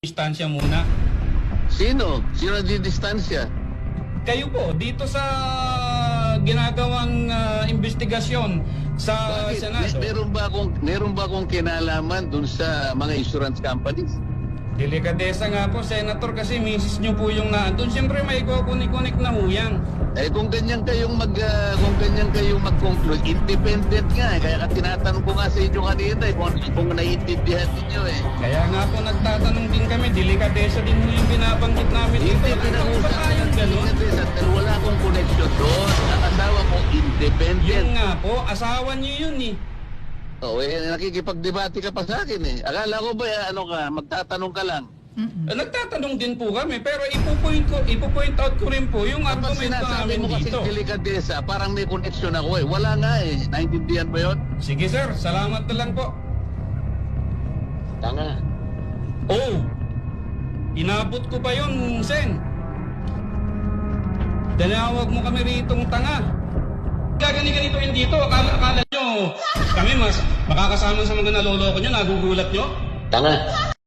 distansya muna. Sino? Sino di distansya? Kayo po, dito sa ginagawang ah, investigasyon sa Bakit? Senado. Mer- Meron ba akong meron ba akong kinalaman dun sa mga insurance companies? Delikadesa nga po, Senator, kasi misis nyo po yung naandun. Siyempre may kukunik-kunik na ho yan. Eh kung ganyan kayong mag ah, kung ganyan kayong mag-conclude, independent nga eh. Kaya ka tinatanong ko nga sa inyo kanina eh, kung, kung naiintindihan niyo eh. Kaya nga po nagtatanong din kami, delikadesa din mo yung binabanggit namin. Hindi pinag-uusapan tayong ng delikadesa dahil wala akong connection doon. Ang asawa ko independent. Yun nga po, asawa nyo yun eh. Oh, eh, nakikipagdebate ka pa sa akin eh. Akala ko ba eh, ano ka, magtatanong ka lang. Eh, Nagtatanong din po kami, pero ipo-point, ko, ipo-point out ko rin po yung Kapag argumento sinasabi namin mo kasi dito. delikadesa, parang may connection ako eh. Wala nga eh. Naintindihan mo yun? Sige sir, salamat na lang po. Tanga. Oh, inabot ko pa yun, Sen. Dalawag mo kami ritong tanga. Gagani-ganito yun dito. Akala, akala nyo, kami mas makakasama sa mga naloloko nyo, nagugulat nyo? Tanga.